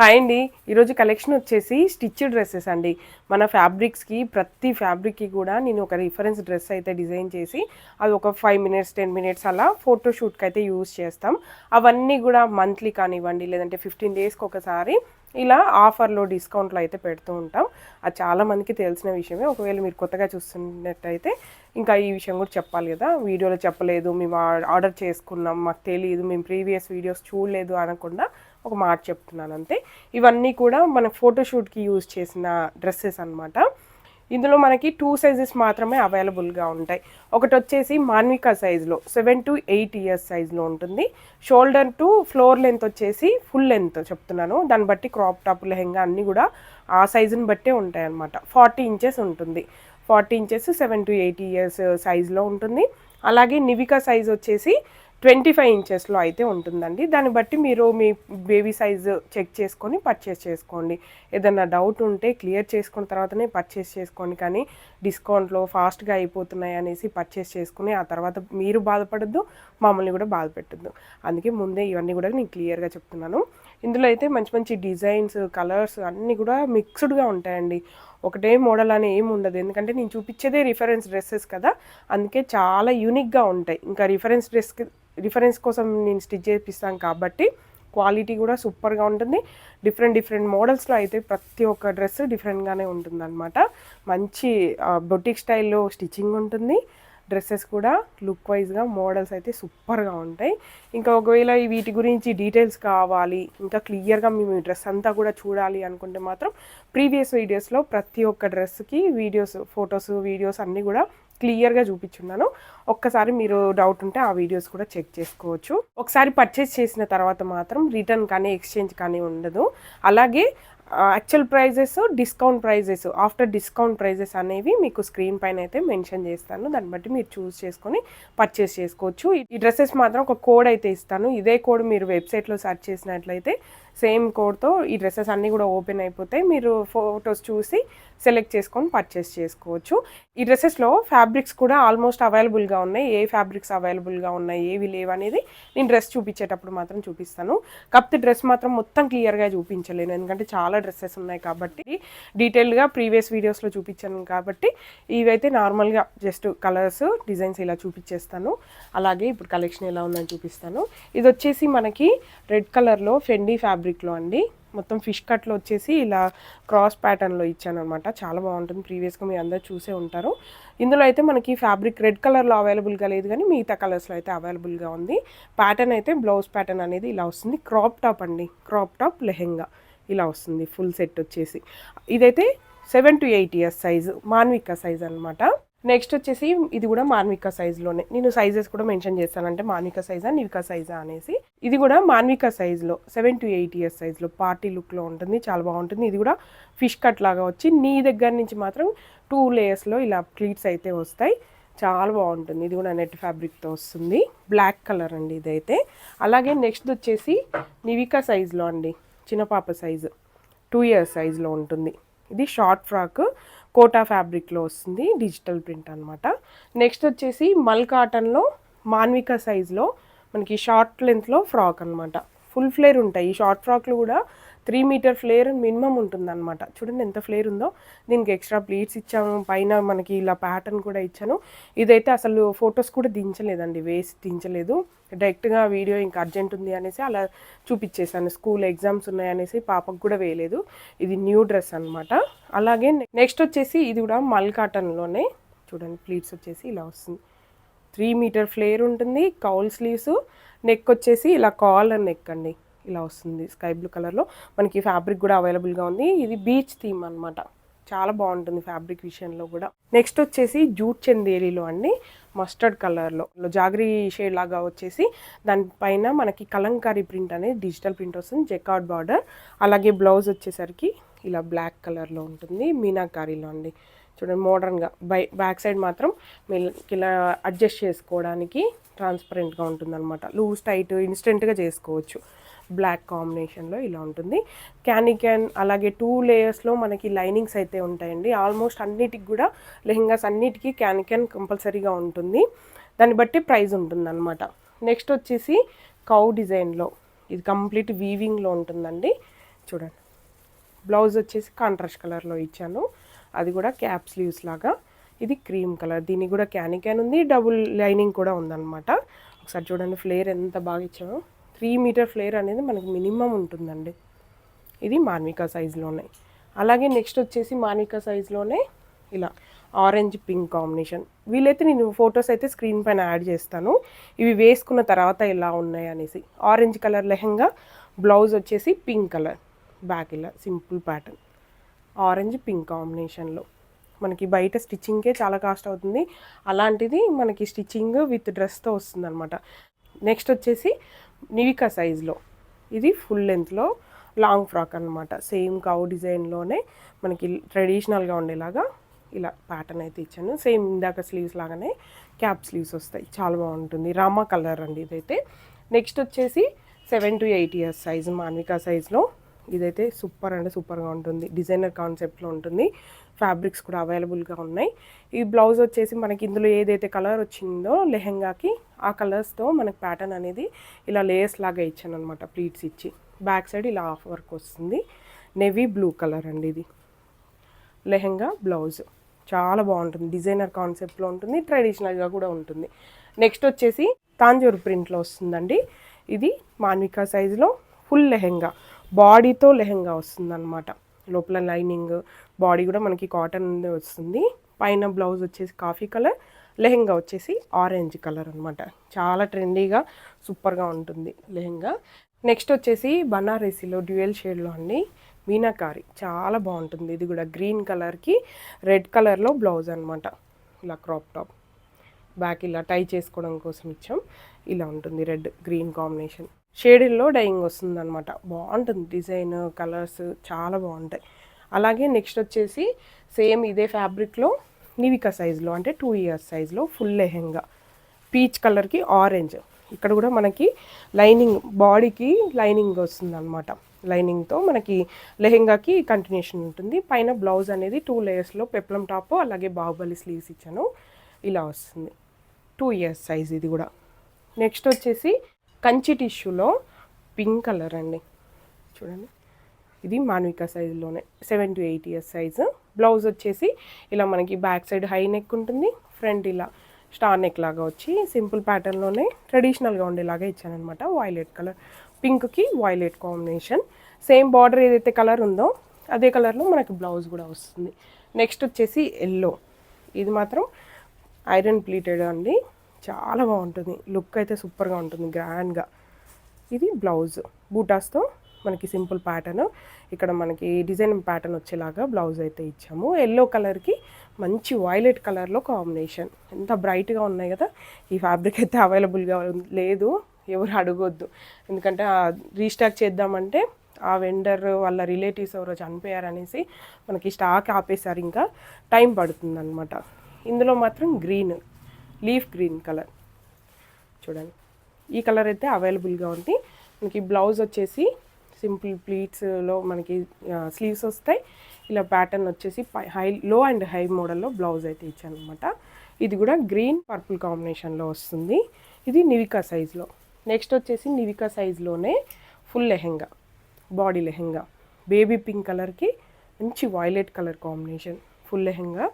Hi అండి. ఈరోజు collection వచ్చేసి స్టిచ్ డ్రెస్సెస్ అండి. మన ఫ్యాబ్రిక్స్కి ప్రతి ఫ్యాబ్రిక్కి కూడా నేను ఒక రిఫరెన్స్ డ్రెస్ అయితే డిజైన్ చేసి అది ఒక ఫైవ్ మినిట్స్ టెన్ మినిట్స్ అలా ఫోటోషూట్కి అయితే యూస్ చేస్తాం. అవన్నీ కూడా మంత్లీ కానివ్వండి లేదంటే ఫిఫ్టీన్ డేస్కి ఒకసారి ఇలా ఆఫర్లో డిస్కౌంట్లో అయితే పెడుతూ ఉంటాం. అది చాలామందికి తెలిసిన విషయమే. ఒకవేళ మీరు కొత్తగా చూస్తున్నట్టయితే ఇంకా ఈ విషయం కూడా చెప్పాలి కదా. వీడియోలో చెప్పలేదు మేము ఆర్డర్ చేసుకున్నాం మాకు తెలియదు మేము ప్రీవియస్ వీడియోస్ చూడలేదు అనకుండా ఒక మాట చెప్తున్నాను అంతే. ఇవన్నీ కూడా మన ఫోటోషూట్కి యూజ్ చేసిన డ్రెస్సెస్ అన్నమాట. ఇందులో మనకి టూ సైజెస్ మాత్రమే అవైలబుల్గా ఉంటాయి. ఒకటి వచ్చేసి మాన్విక సైజులో సెవెన్ టు ఎయిట్ ఇయర్స్ సైజులో ఉంటుంది. షోల్డర్ టు ఫ్లోర్ లెంత్ వచ్చేసి ఫుల్ లెంత్ చెప్తున్నాను. దాన్ని బట్టి క్రాప్ టాప్ లెహెంగా అన్నీ కూడా ఆ సైజుని బట్టే ఉంటాయి అన్నమాట ఫార్టీ ఇంచెస్ ఉంటుంది forty inches seven to eight years సైజులో ఉంటుంది. అలాగే నివికా సైజ్ వచ్చేసి ట్వంటీ ఫైవ్ ఇంచెస్లో అయితే ఉంటుందండి. దాన్ని బట్టి మీరు మీ బేబీ సైజు చెక్ చేసుకొని పర్చేస్ చేసుకోండి. ఏదైనా డౌట్ ఉంటే క్లియర్ చేసుకున్న తర్వాతనే పర్చేస్ చేసుకోండి. కానీ డిస్కౌంట్లో ఫాస్ట్గా అయిపోతున్నాయి అనేసి పర్చేస్ చేసుకుని ఆ తర్వాత మీరు బాధపడద్దు మమ్మల్ని కూడా బాధ పెట్టద్దు అందుకే ముందే ఇవన్నీ కూడా నేను క్లియర్గా చెప్తున్నాను. ఇందులో అయితే మంచి మంచి డిజైన్స్ కలర్స్ అన్నీ కూడా మిక్స్డ్గా ఉంటాయండి. ఒకటే మోడల్ అని ఏమి ఉండదు. ఎందుకంటే నేను చూపించేదే రిఫరెన్స్ డ్రెస్సెస్ కదా. అందుకే చాలా యూనిక్గా ఉంటాయి. ఇంకా రిఫరెన్స్ డ్రెస్కి రిఫరెన్స్ కోసం నేను స్టిచ్ చేపిస్తాను కాబట్టి క్వాలిటీ కూడా సూపర్గా ఉంటుంది. డిఫరెంట్ డిఫరెంట్ మోడల్స్లో అయితే ప్రతి ఒక్క డ్రెస్ డిఫరెంట్గానే ఉంటుంది అనమాట మంచి బొటిక్ స్టైల్లో స్టిచ్చింగ్ ఉంటుంది. డ్రెస్సెస్ కూడా లుక్ వైజ్గా మోడల్స్ అయితే సూపర్గా ఉంటాయి. ఇంకా ఒకవేళ వీటి గురించి డీటెయిల్స్ కావాలి ఇంకా క్లియర్గా మేము ఈ డ్రెస్ అంతా కూడా చూడాలి అనుకుంటే మాత్రం ప్రీవియస్ వీడియోస్లో ప్రతి ఒక్క డ్రెస్కి వీడియోస్ ఫొటోస్ వీడియోస్ అన్నీ కూడా క్లియర్గా చూపించున్నాను. ఒక్కసారి మీరు డౌట్ ఉంటే ఆ వీడియోస్ కూడా చెక్ చేసుకోవచ్చు. ఒకసారి పర్చేస్ చేసిన తర్వాత మాత్రం రిటర్న్ కానీ ఎక్స్చేంజ్ కానీ ఉండదు. అలాగే actual prices discount prices after discount prices అనేవి మీకు స్క్రీన్ పైన అయితే మెన్షన్ చేస్తాను. దాన్ని బట్టి మీరు చూస్ చేసుకొని పర్చేస్ చేసుకోవచ్చు. ఈ డ్రెస్సెస్ మాత్రం ఒక కోడ్ అయితే ఇస్తాను. ఇదే కోడ్ మీరు వెబ్సైట్లో సెర్చ్ చేసినట్లయితే సేమ్ కోడ్తో ఈ డ్రెస్సెస్ అన్నీ కూడా ఓపెన్ అయిపోతాయి. మీరు ఫొటోస్ చూసి సెలెక్ట్ చేసుకొని పర్చేస్ చేసుకోవచ్చు. ఈ డ్రెస్సెస్లో ఫ్యాబ్రిక్స్ కూడా ఆల్మోస్ట్ అవైలబుల్గా ఉన్నాయి. ఏ ఫ్యాబ్రిక్స్ అవైలబుల్గా ఉన్నాయి ఏవి లేవు అనేది నేను డ్రెస్ చూపించేటప్పుడు మాత్రం చూపిస్తాను. కప్తి డ్రెస్ మాత్రం మొత్తం క్లియర్గా చూపించలేను. ఎందుకంటే చాలా డ్రెస్సెస్ ఉన్నాయి కాబట్టి డీటెయిల్గా ప్రీవియస్ వీడియోస్లో చూపించాను కాబట్టి ఇవైతే నార్మల్గా జస్ట్ కలర్స్ డిజైన్స్ ఇలా చూపించేస్తాను. అలాగే ఇప్పుడు కలెక్షన్ ఎలా ఉందని చూపిస్తాను. ఇది వచ్చేసి మనకి రెడ్ కలర్లో ఫెండీ ఫ్యాబ్రిక్లో అండి. మొత్తం ఫిష్ కట్లో వచ్చేసి ఇలా క్రాస్ ప్యాటర్న్లో ఇచ్చాను అనమాట చాలా బాగుంటుంది. ప్రీవియస్గా మీరు అందరూ చూసే ఉంటారు. ఇందులో అయితే మనకి ఫ్యాబ్రిక్ రెడ్ కలర్లో అవైలబుల్గా లేదు కానీ మిగతా కలర్స్లో అయితే అవైలబుల్గా ఉంది. ప్యాటర్న్ అయితే బ్లౌజ్ ప్యాటర్న్ అనేది ఇలా వస్తుంది. క్రాప్ టాప్ అండి. క్రాప్ టాప్ లెహెంగా ఇలా వస్తుంది. ఫుల్ సెట్ వచ్చేసి. ఇదైతే seven to eight years size. Manvika size అనమాట నెక్స్ట్ వచ్చేసి ఇది కూడా మాన్విక సైజులోనే నేను సైజెస్ కూడా మెన్షన్ చేస్తానంటే మాన్విక సైజా నివికా సైజా అనేసి. ఇది కూడా మాన్విక సైజులో సెవెన్ టు ఎయిట్ ఇయర్స్ సైజులో పార్టీ లుక్లో ఉంటుంది చాలా బాగుంటుంది. ఇది కూడా ఫిష్ కట్ లాగా వచ్చి నీ దగ్గర నుంచి మాత్రం టూ లేయర్స్లో ఇలా ప్లీట్స్ అయితే వస్తాయి. చాలా బాగుంటుంది. ఇది కూడా నెట్ ఫ్యాబ్రిక్తో వస్తుంది. బ్లాక్ కలర్ అండి ఇదైతే. అలాగే నెక్స్ట్ వచ్చేసి నివికా సైజులో అండి చిన్న పాప సైజు టూ ఇయర్స్ సైజులో ఉంటుంది. ఇది షార్ట్ ఫ్రాక్ కోటా ఫ్యాబ్రిక్లో వస్తుంది డిజిటల్ ప్రింట్ అనమాట నెక్స్ట్ వచ్చేసి మల్ కాటన్లో మాన్విక సైజులో మనకి షార్ట్ లెంత్లో ఫ్రాక్ అనమాట ఫుల్ ఫ్లేర్ ఉంటాయి. ఈ షార్ట్ ఫ్రాక్లు కూడా త్రీ మీటర్ ఫ్లేర్ మినిమం ఉంటుందన్నమాట. చూడండి ఎంత ఫ్లేర్ ఉందో. దీనికి ఎక్స్ట్రా ప్లీట్స్ ఇచ్చాము. పైన మనకి ఇలా ప్యాటర్న్ కూడా ఇచ్చాను. ఇదైతే అసలు ఫొటోస్ కూడా దించలేదండి. వేసి దించలేదు. డైరెక్ట్గా వీడియో ఇంకా అర్జెంట్ ఉంది అనేసి అలా చూపించేశాను స్కూల్ ఎగ్జామ్స్ ఉన్నాయనేసి పాపకు కూడా వేయలేదు. ఇది న్యూ డ్రెస్ అనమాట అలాగే నెక్స్ట్ వచ్చేసి ఇది కూడా మల్ కాటన్లోనే. చూడండి ప్లీట్స్ వచ్చేసి ఇలా వస్తుంది. త్రీ మీటర్ ఫ్లేర్ ఉంటుంది. కౌల్ స్లీవ్స్. నెక్ వచ్చేసి ఇలా కాలర్ నెక్ అండి. ఇలా వస్తుంది స్కై బ్లూ కలర్లో. మనకి ఫ్యాబ్రిక్ కూడా అవైలబుల్గా ఉంది. ఇది బీచ్ థీమ్ అనమాట చాలా బాగుంటుంది ఫ్యాబ్రిక్ విషయంలో కూడా. నెక్స్ట్ వచ్చేసి జూట్ చందేరీలో అండి మస్టర్డ్ కలర్లో. జాగరీ షేడ్ లాగా వచ్చేసి దానిపైన మనకి కలంకారీ ప్రింట్ అనేది డిజిటల్ ప్రింట్ వస్తుంది జెకార్డ్ బార్డర్. అలాగే బ్లౌజ్ వచ్చేసరికి ఇలా బ్లాక్ కలర్లో ఉంటుంది మీనాకారీలో అండి. చూడండి మోడర్న్గా బై బ్యాక్ సైడ్ మాత్రం ఇలా అడ్జస్ట్ చేసుకోవడానికి ట్రాన్స్పరెంట్గా ఉంటుంది అనమాట లూజ్ టైట్ ఇన్స్టెంట్గా చేసుకోవచ్చు. బ్లాక్ కాంబినేషన్లో ఇలా ఉంటుంది. క్యానీ క్యాన్ అలాగే టూ లేయర్స్లో మనకి లైనింగ్స్ అయితే ఉంటాయండి. ఆల్మోస్ట్ అన్నిటికి కూడా లెహెంగాస్ అన్నిటికీ క్యానీ క్యాన్ కంపల్సరీగా ఉంటుంది. దాన్ని బట్టి ప్రైస్ ఉంటుంది అనమాట నెక్స్ట్ వచ్చేసి కౌ డిజైన్లో ఇది కంప్లీట్ వీవింగ్లో ఉంటుందండి. చూడండి. బ్లౌజ్ వచ్చేసి కాంట్రాస్ట్ కలర్లో ఇచ్చాను. అది కూడా క్యాప్ స్లీవ్స్ లాగా. ఇది క్రీమ్ కలర్. దీని కూడా క్యానీ క్యాన్ ఉంది. డబుల్ లైనింగ్ కూడా ఉందన్నమాట. ఒకసారి చూడండి ఫ్లేర్ ఎంత బాగా ఇచ్చామో త్రీ మీటర్ ఫ్లేర్ అనేది మనకు మినిమం ఉంటుందండి. ఇది మార్మికా సైజులోనే అలాగే నెక్స్ట్ వచ్చేసి మార్మికా సైజులోనే ఇలా ఆరెంజ్ పింక్ కాంబినేషన్. వీలైతే నేను ఫొటోస్ అయితే స్క్రీన్ పైన యాడ్ చేస్తాను. ఇవి వేసుకున్న తర్వాత ఎలా ఉన్నాయి అనేసి. ఆరెంజ్ కలర్ లెహంగా బ్లౌజ్ వచ్చేసి పింక్ కలర్. బ్యాక్ ఇలా సింపుల్ ప్యాటర్న్. ఆరెంజ్ పింక్ కాంబినేషన్లో. మనకి బయట స్టిచ్చింగ్కే చాలా కాస్ట్ అవుతుంది. అలాంటిది మనకి స్టిచ్చింగ్ విత్ డ్రెస్తో వస్తుంది అనమాట నెక్స్ట్ వచ్చేసి నివికా సైజ్లో. ఇది ఫుల్ లెంత్లో లాంగ్ ఫ్రాక్ అనమాట సేమ్ కౌ డిజైన్లోనే మనకి ట్రెడిషనల్గా ఉండేలాగా ఇలా ప్యాటర్న్ అయితే ఇచ్చాను. సేమ్ ఇందాక స్లీవ్స్ లాగానే క్యాప్ స్లీవ్స్ వస్తాయి. చాలా బాగుంటుంది. రామా కలర్ అండి ఇదైతే. నెక్స్ట్ వచ్చేసి seven to eight years size Manvika సైజ్లో. ఇదైతే సూపర్ అంటే సూపర్గా ఉంటుంది. డిజైనర్ కాన్సెప్ట్లో ఉంటుంది. ఫ్యాబ్రిక్స్ కూడా అవైలబుల్గా ఉన్నాయి. ఈ బ్లౌజ్ వచ్చేసి మనకి ఇందులో ఏదైతే కలర్ వచ్చిందో లెహెంగాకి ఆ కలర్స్తో మనకి ప్యాటర్న్ అనేది ఇలా లేయర్స్ లాగా ఇచ్చాను అనమాట ప్లీట్స్ ఇచ్చి. బ్యాక్ సైడ్ ఇలా ఆఫ్ వర్క్ వస్తుంది. నెవీ బ్లూ కలర్ అండి ఇది. లెహెంగా బ్లౌజ్. చాలా బాగుంటుంది. డిజైనర్ కాన్సెప్ట్లో ఉంటుంది. ట్రెడిషనల్గా కూడా ఉంటుంది. నెక్స్ట్ వచ్చేసి తాంజూరు ప్రింట్లో వస్తుందండి. ఇది మాన్వికా సైజులో ఫుల్ లెహెంగా. బాడీతో లెహెంగా వస్తుంది అనమాట లోపల లైనింగ్ బాడీ కూడా మనకి కాటన్ వస్తుంది. పైన బ్లౌజ్ వచ్చేసి కాఫీ కలర్ లెహెంగా వచ్చేసి ఆరెంజ్ కలర్ అనమాట చాలా ట్రెండీగా సూపర్గా ఉంటుంది లెహెంగా. నెక్స్ట్ వచ్చేసి బనారసీలో డ్యూయల్ షేడ్లో అండి మీనాకారి. చాలా బాగుంటుంది. ఇది కూడా గ్రీన్ కలర్కి రెడ్ కలర్లో బ్లౌజ్ అనమాట ఇలా క్రాప్ టాప్. బ్యాక్ ఇలా టై చేసుకోవడం కోసం ఇచ్చాం. ఇలా ఉంటుంది రెడ్ గ్రీన్ కాంబినేషన్. షేడిల్లో డైయింగ్ వస్తుంది అనమాట బాగుంటుంది డిజైన్ కలర్స్ చాలా బాగుంటాయి. అలాగే నెక్స్ట్ వచ్చేసి సేమ్ ఇదే ఫ్యాబ్రిక్లో నివిక సైజులో అంటే టూ ఇయర్స్ సైజులో ఫుల్ లెహెంగా. పీచ్ కలర్కి ఆరెంజ్. ఇక్కడ కూడా మనకి లైనింగ్ బాడీకి లైనింగ్ వస్తుంది అనమాట లైనింగ్తో మనకి లెహెంగాకి కంటిన్యూషన్ ఉంటుంది. పైన బ్లౌజ్ అనేది టూ లేయర్స్లో పెప్లం టాప్ అలాగే బాహుబలి స్లీవ్స్ ఇచ్చాను. ఇలా వస్తుంది. టూ ఇయర్స్ సైజ్ ఇది కూడా. నెక్స్ట్ వచ్చేసి కంచి టిష్యూలో పింక్ కలర్ అండి. చూడండి. ఇది Manvika సైజులోనే seven to eight years size. Blouse వచ్చేసి ఇలా మనకి బ్యాక్ సైడ్ హై నెక్ ఉంటుంది ఫ్రంట్ ఇలా స్టార్ నెక్ లాగా వచ్చి సింపుల్ ప్యాటర్న్లోనే ట్రెడిషనల్గా ఉండేలాగా ఇచ్చానమాట వైలెట్ కలర్. పింక్కి వైలెట్ కాంబినేషన్. సేమ్ బార్డర్ ఏదైతే కలర్ ఉందో అదే కలర్లో మనకి బ్లౌజ్ కూడా వస్తుంది. నెక్స్ట్ వచ్చేసి ఎల్లో. ఇది మాత్రం ఐరన్ ప్లీటెడ్ అండి. చాలా బాగుంటుంది. లుక్ అయితే సూపర్గా ఉంటుంది. గ్రాండ్గా. ఇది బ్లౌజ్. బూటాస్తో మనకి సింపుల్ ప్యాటర్న్. ఇక్కడ మనకి డిజైన్ ప్యాటర్న్ వచ్చేలాగా బ్లౌజ్ అయితే ఇచ్చాము. ఎల్లో కలర్కి మంచి వైలెట్ కలర్లో కాంబినేషన్. ఎంత బ్రైట్గా ఉన్నాయి కదా! ఈ ఫ్యాబ్రిక్ అయితే అవైలబుల్గా లేదు. ఎవరు అడగొద్దు. ఎందుకంటే రీస్టాక్ చేద్దామంటే ఆ వెండర్ వాళ్ళ రిలేటివ్స్ ఎవరో చనిపోయారనేసి మనకి స్టాక్ ఆపేశారు ఇంకా. టైం పడుతుంది అనమాట ఇందులో మాత్రం గ్రీన్. Leaf green colour. చూడండి. ఈ కలర్ అయితే అవైలబుల్గా ఉంది. మనకి బ్లౌజ్ వచ్చేసి సింపుల్ ప్లీట్స్లో మనకి స్లీవ్స్ వస్తాయి. ఇలా ప్యాటర్న్ వచ్చేసి హై లో అండ్ హై మోడల్లో బ్లౌజ్ అయితే ఇచ్చాను అనమాట ఇది కూడా గ్రీన్ పర్పుల్ కాంబినేషన్లో వస్తుంది. ఇది నివికా సైజులో నెక్స్ట్ వచ్చేసి Nivika సైజ్లోనే full lehenga body lehenga baby pink కలర్కి మంచి violet colour combination full lehenga.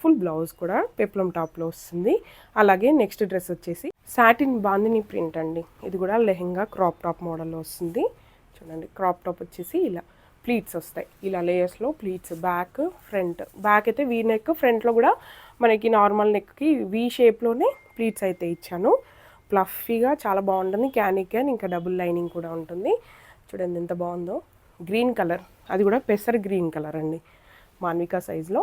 Full blouse కూడా పెప్లం టాప్లో వస్తుంది. అలాగే నెక్స్ట్ డ్రెస్ వచ్చేసి సాటిన్ బాందిని ప్రింట్ అండి. ఇది కూడా లెహెంగా క్రాప్ టాప్ మోడల్లో వస్తుంది. చూడండి క్రాప్ టాప్ వచ్చేసి ఇలా ప్లీట్స్ వస్తాయి. ఇలా లేయర్స్లో ప్లీట్స్ బ్యాక్ ఫ్రంట్. బ్యాక్ అయితే వీ నెక్ ఫ్రంట్లో కూడా మనకి నార్మల్ నెక్కి వీ షేప్లోనే ప్లీట్స్ అయితే ఇచ్చాను. ప్లఫీగా చాలా బాగుంటుంది. క్యానీ క్యాన్ ఇంకా డబుల్ లైనింగ్ కూడా ఉంటుంది. చూడండి ఎంత బాగుందో. Green colour. అది కూడా పెసర్ గ్రీన్ కలర్ అండి. మాన్వికా సైజ్లో.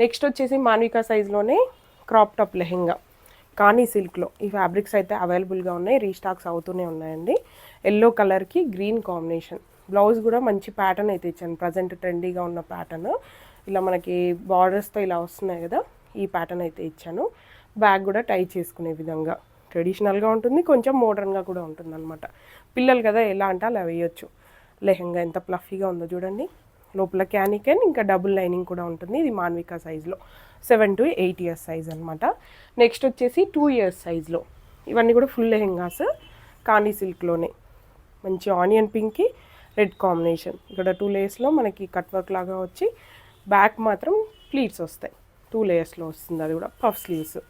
నెక్స్ట్ వచ్చేసి మాన్విక సైజ్లోనే క్రాప్ టాప్ లెహెంగా. కానీ సిల్క్లో ఈ ఫ్యాబ్రిక్స్ అయితే అవైలబుల్గా ఉన్నాయి. రీస్టాక్స్ అవుతూనే ఉన్నాయండి. ఎల్లో కలర్కి గ్రీన్ కాంబినేషన్ బ్లౌజ్ కూడా మంచి ప్యాటర్న్ అయితే ఇచ్చాను. ప్రజెంట్ ట్రెండీగా ఉన్న ప్యాటర్న్ ఇలా మనకి బార్డర్స్తో ఇలా వస్తున్నాయి కదా ఈ ప్యాటర్న్ అయితే ఇచ్చాను. బ్యాగ్ కూడా టై చేసుకునే విధంగా. ట్రెడిషనల్గా ఉంటుంది కొంచెం మోడర్న్గా కూడా ఉంటుంది అనమాట పిల్లలు కదా ఎలా అంటే అలా వేయొచ్చు. లెహంగా ఎంత ప్లఫీగా ఉందో చూడండి. లోపల క్యానికెన్ ఇంకా డబుల్ లైనింగ్ కూడా ఉంటుంది. ఇది మాన్వికా సైజులో. Seven to eight years size అనమాట నెక్స్ట్ వచ్చేసి టూ ఇయర్స్ సైజులో. ఇవన్నీ కూడా ఫుల్ లెహెంగాస్ కానీ సిల్క్లోనే. మంచి ఆనియన్ పింక్కి రెడ్ కాంబినేషన్. ఇక్కడ టూ లేయర్స్లో మనకి కట్ వర్క్ లాగా వచ్చి బ్యాక్ మాత్రం ప్లీట్స్ వస్తాయి. టూ లేయర్స్లో వస్తుంది అది కూడా పఫ్ స్లీవ్స్.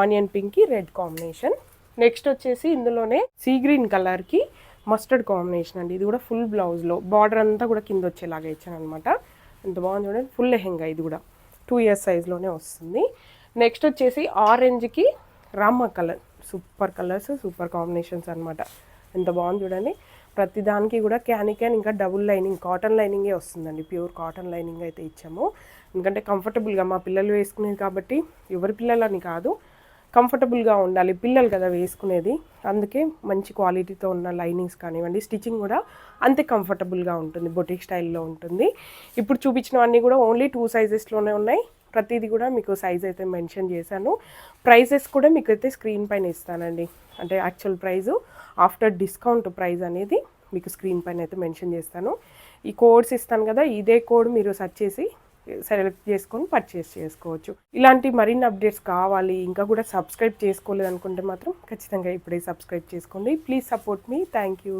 ఆనియన్ పింక్కి రెడ్ కాంబినేషన్. నెక్స్ట్ వచ్చేసి ఇందులోనే సీ గ్రీన్ కలర్కి మస్టర్డ్ కాంబినేషన్ అండి. ఇది కూడా ఫుల్ బ్లౌజ్లో బార్డర్ అంతా కూడా కింద వచ్చేలాగా ఇచ్చాను అనమాట ఎంత బాగుంది చూడండి. ఫుల్ లెహెంగా ఇది కూడా. టూ ఇయర్స్ సైజ్లోనే వస్తుంది. నెక్స్ట్ వచ్చేసి ఆరెంజ్కి Rama colour. Super colours super combinations అనమాట ఎంత బాగుంది చూడండి. ప్రతి దానికి కూడా క్యాన్ క్యాన్ ఇంకా డబుల్ లైనింగ్ కాటన్ లైనింగే వస్తుందండి. ప్యూర్ కాటన్ లైనింగ్ అయితే ఇచ్చాము. ఎందుకంటే కంఫర్టబుల్గా మా పిల్లలు వేసుకునేది కాబట్టి ఎవరి పిల్లలని కాదు. కంఫర్టబుల్గా ఉండాలి. పిల్లలు కదా వేసుకునేది. అందుకే మంచి క్వాలిటీతో ఉన్న లైనింగ్స్ కానివ్వండి స్టిచ్చింగ్ కూడా అంతే కంఫర్టబుల్గా ఉంటుంది. బొటిక్ స్టైల్లో ఉంటుంది. ఇప్పుడు చూపించినవన్నీ కూడా ఓన్లీ టూ సైజెస్లోనే ఉన్నాయి. ప్రతిదీ కూడా మీకు సైజ్ అయితే మెన్షన్ చేశాను. ప్రైజెస్ కూడా మీకు అయితే స్క్రీన్ పైన ఇస్తానండి. అంటే actual price after discount price అనేది మీకు స్క్రీన్ పైన అయితే మెన్షన్ చేస్తాను. ఈ కోడ్స్ ఇస్తాను కదా ఇదే కోడ్ మీరు సెర్చ్ చేసి సెలెక్ట్ చేసుకొని పర్చేస్ చేసుకోవచ్చు. ఇలాంటి మరిన్ని అప్డేట్స్ కావాలి ఇంకా కూడా సబ్స్క్రైబ్ చేసుకోలేదు అనుకుంటే మాత్రం ఖచ్చితంగా ఇప్పుడే సబ్స్క్రైబ్ చేసుకోండి. ప్లీజ్ సపోర్ట్ మీ థ్యాంక్ యూ